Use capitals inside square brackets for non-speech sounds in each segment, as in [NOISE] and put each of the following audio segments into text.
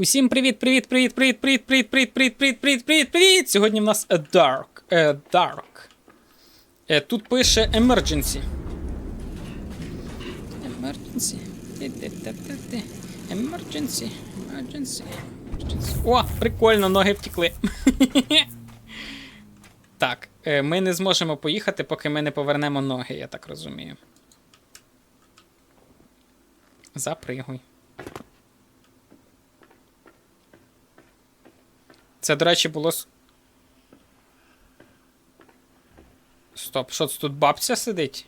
Усім привіт, привіт, привіт, привіт, привіт, привіт, привіт, привіт, привіт, привіт, привіт, привіт. Сьогодні в нас е, Dark. е, Dark. Е, Тут пише Emergency. Emergency. Emergency. Emergency. О, прикольно, ноги втекли. Так, е, ми не зможемо поїхати, поки ми не повернемо ноги, я так розумію. Запригуй. Це, до речі, було. Стоп, що це тут бабця сидить?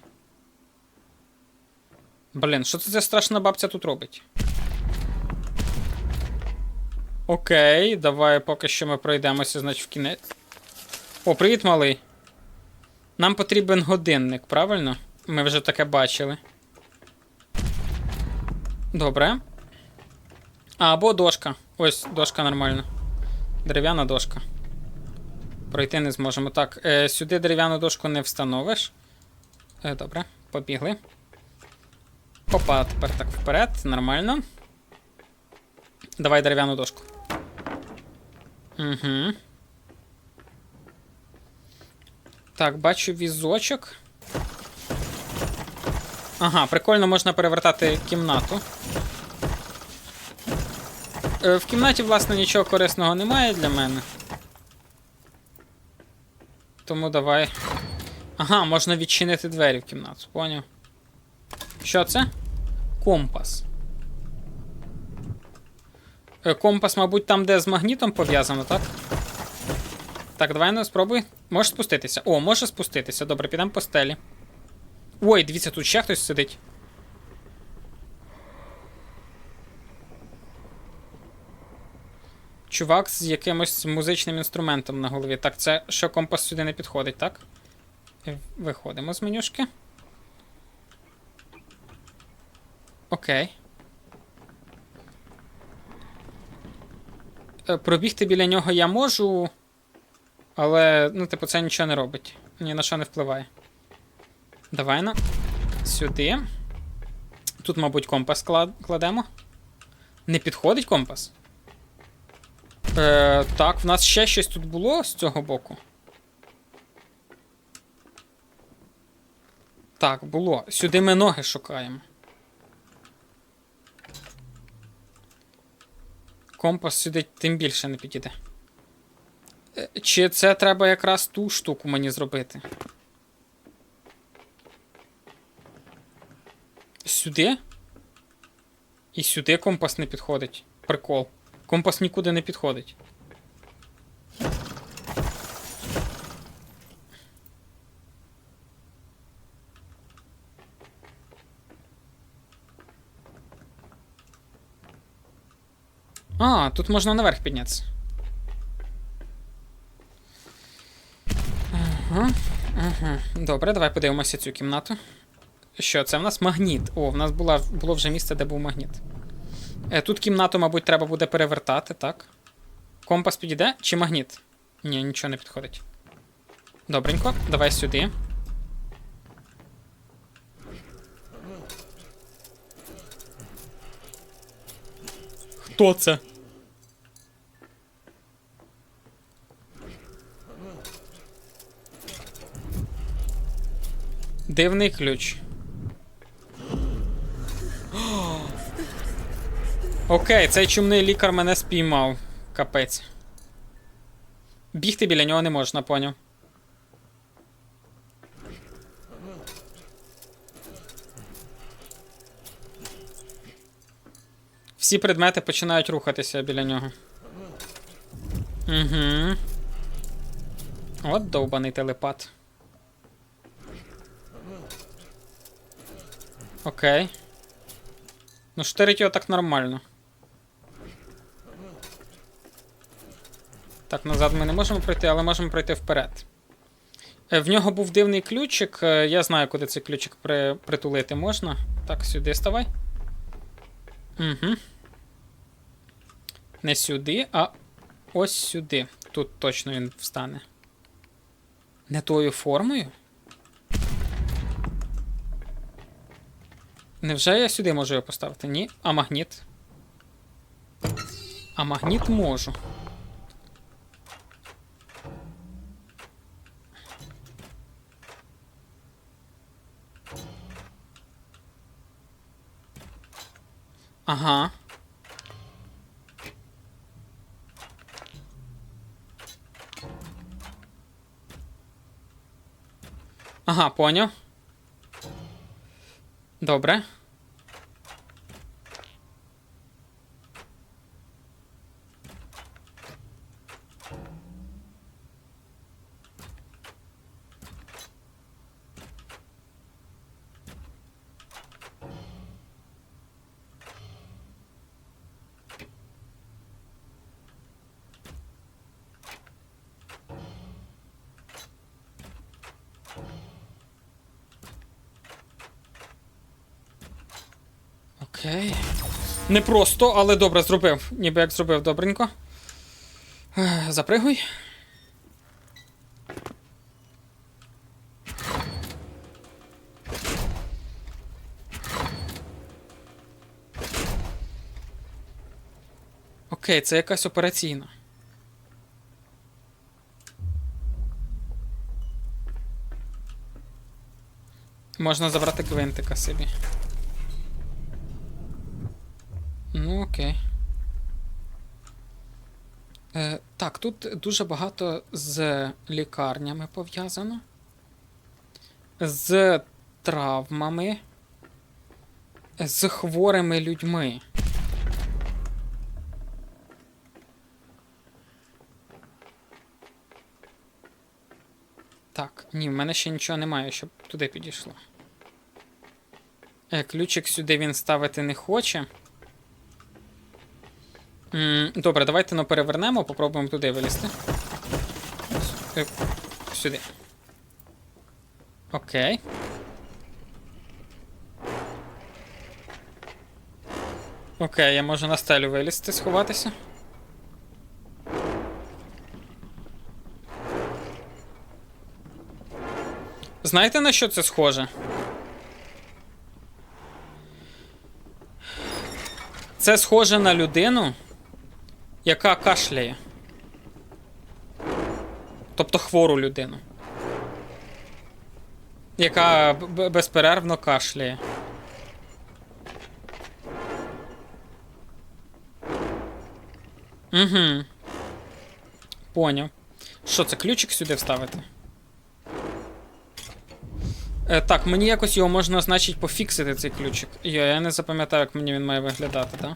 Блін, що це за страшна бабця тут робить? Окей, давай поки що ми пройдемося, значить, в кінець. О, привіт, малий. Нам потрібен годинник, правильно? Ми вже таке бачили. Добре. А, або дошка. Ось, дошка нормальна. Дерев'яна дошка. Пройти не зможемо. Так, е, сюди дерев'яну дошку не встановиш. Е, добре, побігли. Опа, тепер так вперед, нормально. Давай дерев'яну дошку. Угу. Так, бачу візочок. Ага, прикольно можна перевертати кімнату. Е, В кімнаті, власне, нічого корисного немає для мене. Тому давай. Ага, можна відчинити двері в кімнату, поняв. Що це? Компас. Е, Компас, мабуть, там, де з магнітом пов'язано, так? Так, давай ну, спробуй. Можеш спуститися. О, може спуститися. Добре, підемо по стелі. Ой, дивіться, тут ще хтось сидить. Чувак з якимось музичним інструментом на голові. Так, це що компас сюди не підходить, так? Виходимо з менюшки. Окей. Е, Пробігти біля нього я можу. Але, ну, типу, це нічого не робить. Ні на що не впливає. Давай на. Сюди. Тут, мабуть, компас клад- кладемо. Не підходить компас? Е, так, в нас ще щось тут було з цього боку. Так, було. Сюди ми ноги шукаємо. Компас сюди тим більше не підійде. Е, Чи це треба якраз ту штуку мені зробити? Сюди? І сюди компас не підходить. Прикол. Компас нікуди не підходить. А, тут можна наверх піднятися. Ага, ага. Добре, давай подивимося цю кімнату. Що, це в нас магніт. О, в нас була, було вже місце, де був магніт. Е, Тут кімнату, мабуть, треба буде перевертати, так? Компас підійде чи магніт? Ні, нічого не підходить. Добренько, давай сюди. Хто це? Дивний ключ. Окей, цей чумний лікар мене спіймав. Капець. Бігти біля нього не можна, поняв. Всі предмети починають рухатися біля нього. Угу. От довбаний телепат. Окей. Ну, штирить його так нормально. Так, назад ми не можемо пройти, але можемо пройти вперед. Е, В нього був дивний ключик. е, Я знаю, куди цей ключик при... притулити можна. Так, сюди ставай. Угу. Не сюди, а ось сюди. Тут точно він встане. Не тою формою? Невже я сюди можу його поставити? Ні. А магніт? А магніт можу. Ага. Ага, поняв. Добре. Окей. Не просто, але добре зробив. Ніби як зробив добренько. Запригуй. Окей, це якась операційна. Можна забрати гвинтика собі. Ну, окей. Е, так, тут дуже багато з лікарнями пов'язано. З травмами. З хворими людьми. Так, ні, в мене ще нічого немає, щоб туди підійшло. Е, ключик сюди він ставити не хоче. Добре, давайте ну, перевернемо, попробуємо туди вилізти. Сюди. Окей. Окей, я можу на стелю вилізти, сховатися. Знаєте, на що це схоже? Це схоже на людину, яка кашляє. Тобто хвору людину. Яка безперервно кашляє. Угу. Поняв. Що це, ключик сюди вставити? Е, так, мені якось його можна, значить, пофіксити цей ключик. Йо, я не запам'ятаю, як мені він має виглядати, так?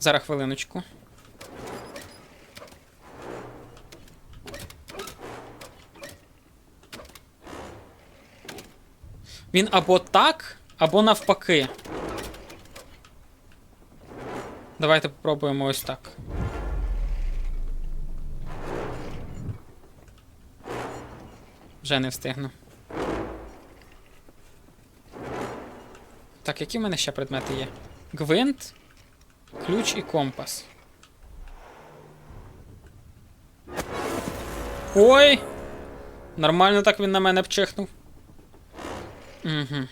Зараз хвилиночку. Він або так, або навпаки. Давайте попробуємо ось так. Вже не встигну. Так, які в мене ще предмети є? Гвинт, ключ і компас. Ой! Нормально так він на мене вчихнув. Угу.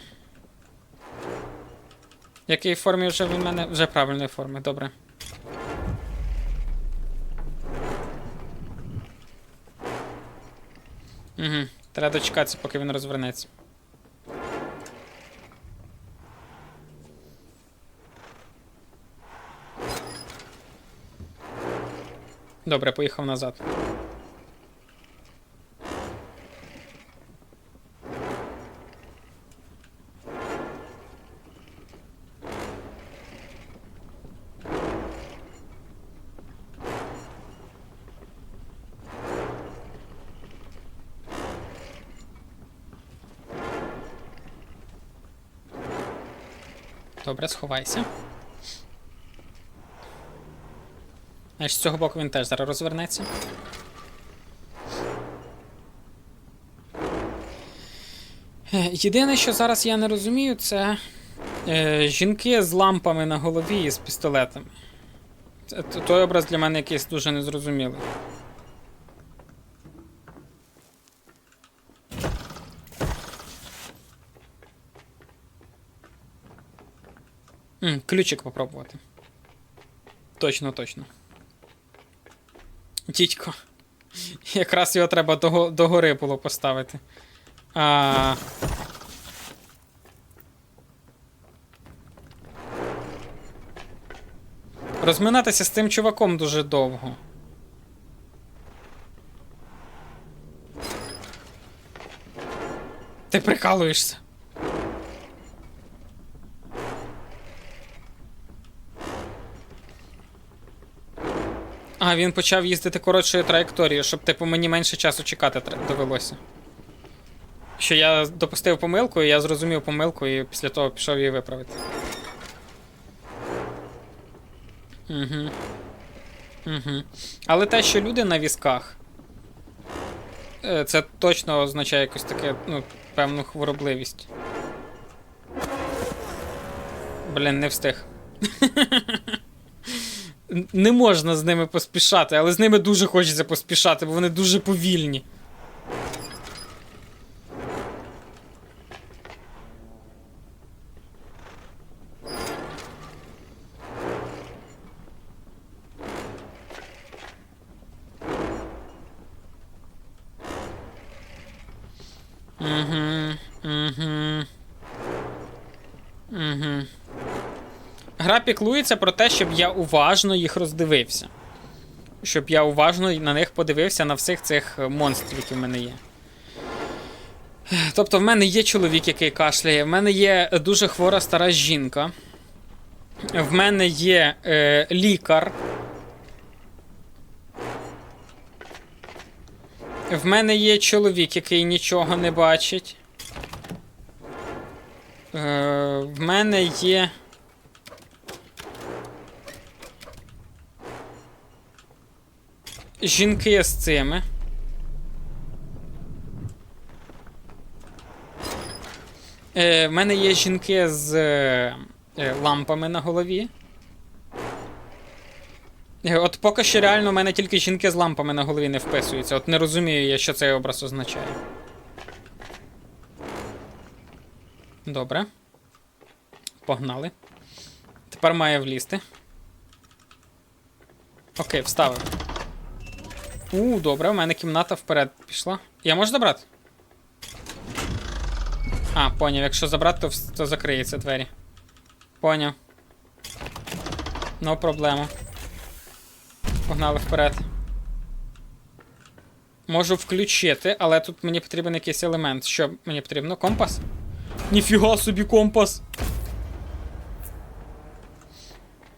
Якій формі вже він мене? Вже правильної форми, добре. Угу. Треба дочекатися, поки він розвернеться. Добре, поїхав назад. Добре, сховайся. Значить, з цього боку він теж зараз розвернеться. Е, Єдине, що зараз я не розумію, це е, жінки з лампами на голові і з пістолетами. Це, той образ для мене якийсь дуже незрозумілий. М, ключик попробувати. Точно, точно. Дідько. Якраз його треба до, до гори було поставити. А... Розминатися з цим чуваком дуже довго. Ти прикалуєшся. А, він почав їздити коротшою траєкторією, щоб, типу, мені менше часу чекати довелося. Що я допустив помилку, і я зрозумів помилку, і після того пішов її виправити. Угу. Угу. Але те, що люди на візках, е, це точно означає якусь таке, ну, певну хворобливість. Блін, не встиг. [LAUGHS] Не можна з ними поспішати, але з ними дуже хочеться поспішати, бо вони дуже повільні. Угу, угу. Угу. Гра піклується про те, щоб я уважно їх роздивився. Щоб я уважно на них подивився на всіх цих е, монстрів, які в мене є. Тобто, в мене є чоловік, який кашляє, в мене є дуже хвора стара жінка. В мене є е, лікар. В мене є чоловік, який нічого не бачить. Е, в мене є. Жінки з цими. Е, в мене є жінки з е, е, лампами на голові. Е, От поки що реально в мене тільки жінки з лампами на голові не вписуються. От не розумію я, що цей образ означає. Добре. Погнали. Тепер має влізти. Окей, вставив. У, добре, у мене кімната вперед пішла. Я можу забрати? А, поняв, якщо забрати, то, то закриється двері. Поняв. No проблема. Погнали вперед. Можу включити, але тут мені потрібен якийсь елемент. Що мені потрібно? Компас? Ніфіга собі компас!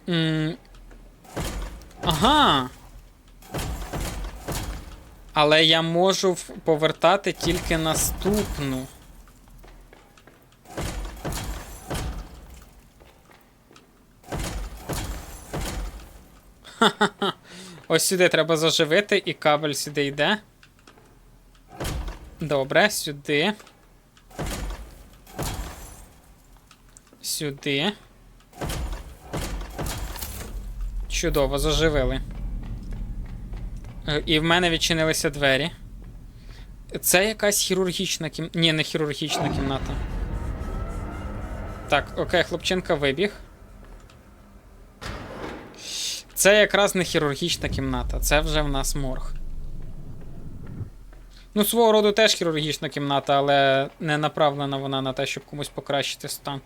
М, Ага. Але я можу повертати тільки наступну. Ха-ха-ха. Ось сюди треба заживити, і кабель сюди йде. Добре, сюди. Сюди. Чудово, заживили. Е, І в мене відчинилися двері. Це якась хірургічна кімната. Ні, не хірургічна кімната. Так, окей, хлопчинка вибіг. Це якраз не хірургічна кімната, це вже в нас морг. Ну, свого роду теж хірургічна кімната, але не направлена вона на те, щоб комусь покращити стан.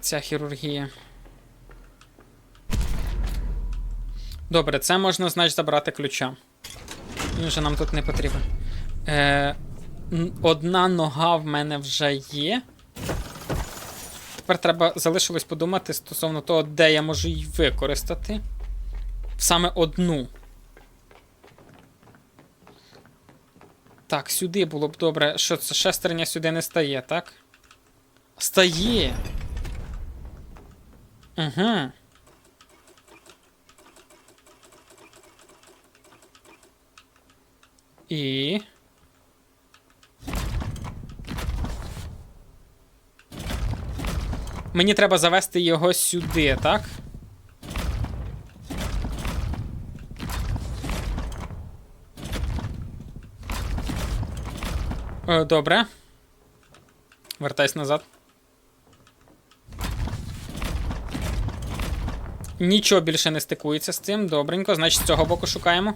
Ця хірургія. Добре, це можна, значить, забрати ключа. Він вже нам тут не потрібен. Е, одна нога в мене вже є. Тепер треба залишилось подумати стосовно того, де я можу її використати. Саме одну. Так, сюди було б добре. Що це шестерня сюди не стає, так? Стає. Угу. І. Мені треба завести його сюди, так? Е, Добре. Вертайся назад. Нічого більше не стикується з цим. Добренько. Значить, з цього боку шукаємо.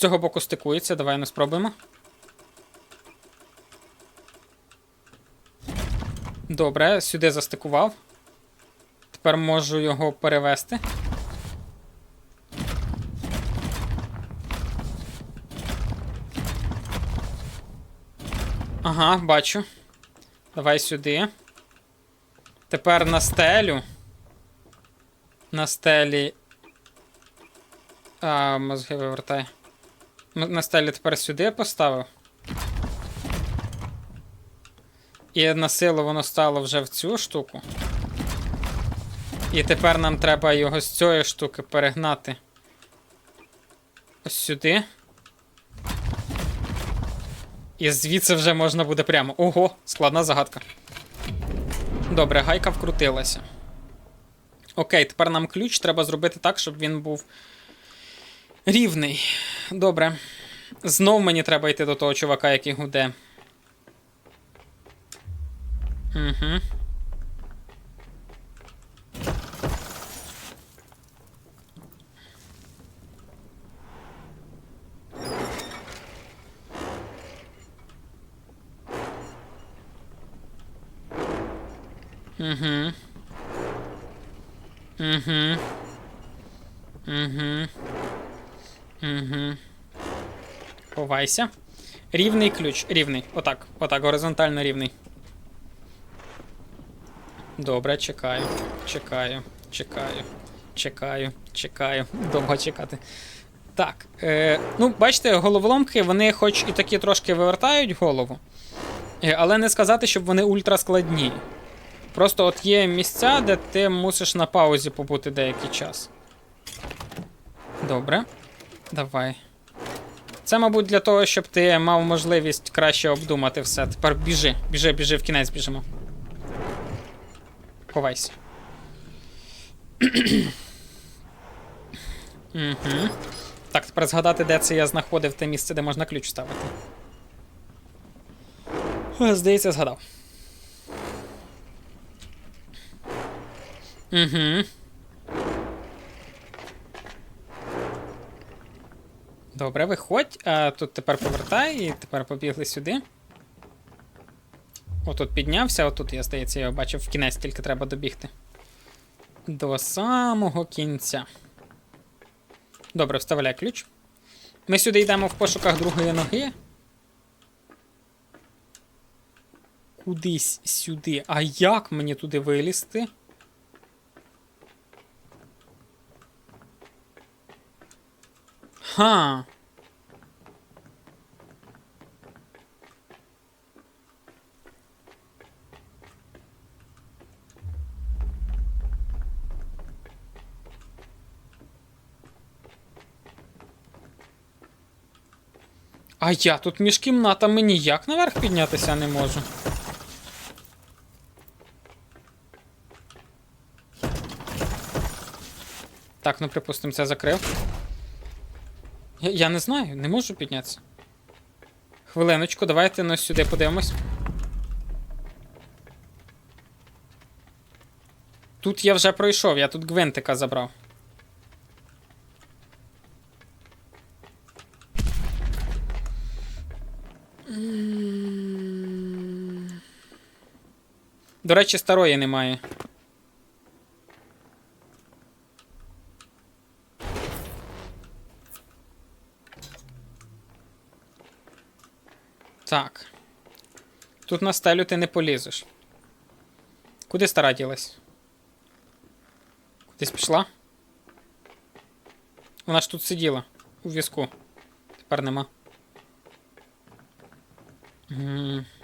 Цього боку стикується. Давай ну спробуємо. Добре, сюди застикував. Тепер можу його перевести. Ага, бачу. Давай сюди. Тепер на стелю. На стелі. А, мозги вивертай. На стелі тепер сюди поставив. І на силу воно стало вже в цю штуку. І тепер нам треба його з цієї штуки перегнати. Ось сюди. І звідси вже можна буде прямо. Ого, складна загадка. Добре, гайка вкрутилася. Окей, тепер нам ключ треба зробити так, щоб він був рівний. Добре. Знов мені треба йти до того чувака, який гуде. Угу. Угу. Угу. Угу. Угу. Ховайся. Рівний ключ. Рівний. Отак. Отак, горизонтально рівний. Добре, чекаю. Чекаю. Чекаю. Чекаю. Чекаю. Довго чекати. Так. Е, ну, бачите, головоломки, вони хоч і такі трошки вивертають голову. е, Але не сказати, щоб вони ультраскладні. Просто от є місця, де ти мусиш на паузі побути деякий час. Добре. Давай. Це, мабуть, для того, щоб ти мав можливість краще обдумати все. Тепер біжи, біжи, біжи, в кінець біжимо. Ховайся. [CLEARS THROAT] угу. Так, тепер згадати, де це я знаходив те місце, де можна ключ ставити. Е, Здається, згадав. Угу. Добре, виходь. А тут тепер повертай і тепер побігли сюди. Отут піднявся, отут, я здається, я його бачив в кінець, тільки треба добігти. До самого кінця. Добре, вставляй ключ. Ми сюди йдемо в пошуках другої ноги. Кудись сюди. А як мені туди вилізти? Ха. А я тут між кімнатами ніяк наверх піднятися не можу. Так, ну припустимо, це закрив. Я, я не знаю, не можу піднятися. Хвилиночку, давайте ну, сюди подивимось. Тут я вже пройшов, я тут гвинтика забрав. До речі, старої немає. Так. Тут на стелю ти не полізеш. Куди стара ділась? Кудись пішла? Вона ж тут сиділа у візку. Тепер нема. М. Ага.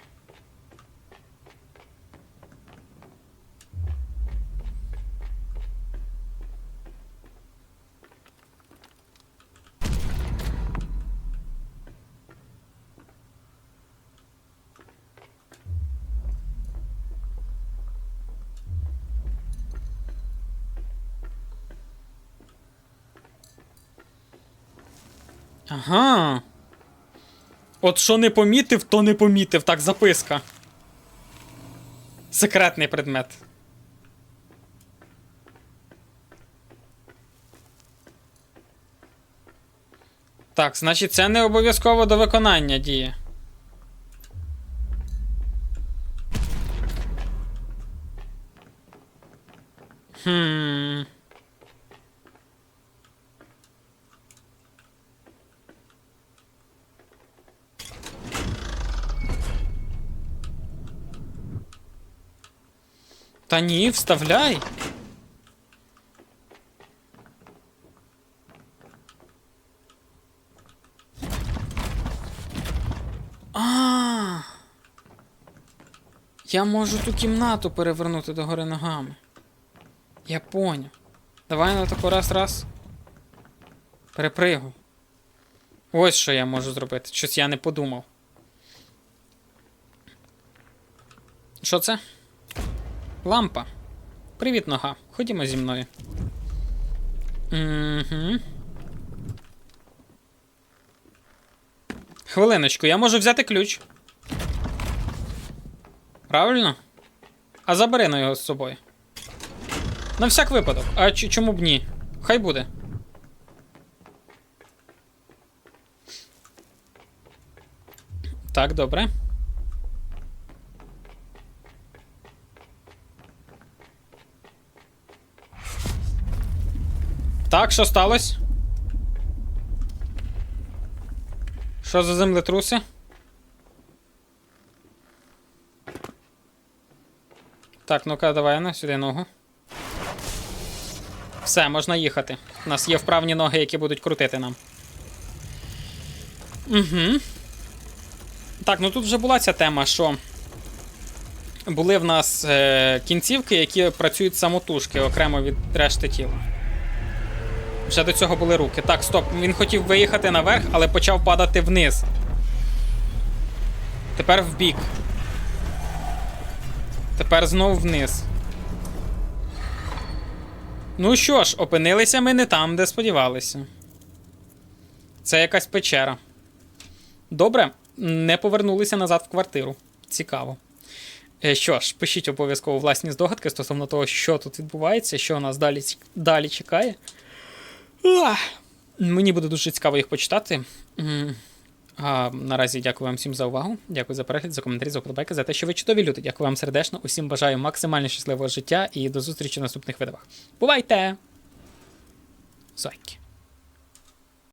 От що не помітив, то не помітив. Так, записка. Секретний предмет. Так, значить, це не обов'язково до виконання діє. Хм. Та ні, вставляй. А. Я можу ту кімнату перевернути догори ногами. Я поняв. Давай на таку раз раз. Перепригуй. Ось що я можу зробити. Щось я не подумав. Що це? Лампа. Привіт, нога. Ходімо зі мною. Угу. Хвилиночку, я можу взяти ключ. Правильно? А забери на його з собою. На всяк випадок. А чому б ні? Хай буде. Так, добре. Так, що сталося? Що за землетруси? Так, ну-ка, давай на сюди ногу. Все, можна їхати. У нас є вправні ноги, які будуть крутити нам. Угу. Так, ну тут вже була ця тема, що були в нас е, кінцівки, які працюють самотужки окремо від решти тіла. Вже до цього були руки. Так, стоп. Він хотів виїхати наверх, але почав падати вниз. Тепер в бік. Тепер знову вниз. Ну що ж, опинилися ми не там, де сподівалися. Це якась печера. Добре, не повернулися назад в квартиру. Цікаво. Е, Що ж, пишіть обов'язково власні здогадки стосовно того, що тут відбувається, що нас далі, далі чекає. Мені буде дуже цікаво їх почитати. А, наразі дякую вам всім за увагу. Дякую за перегляд, за коментарі, за вподобайки, за те, що ви чудові люди. Дякую вам сердечно. Усім бажаю максимально щасливого життя і до зустрічі в наступних видавах. Бувайте! Зойки.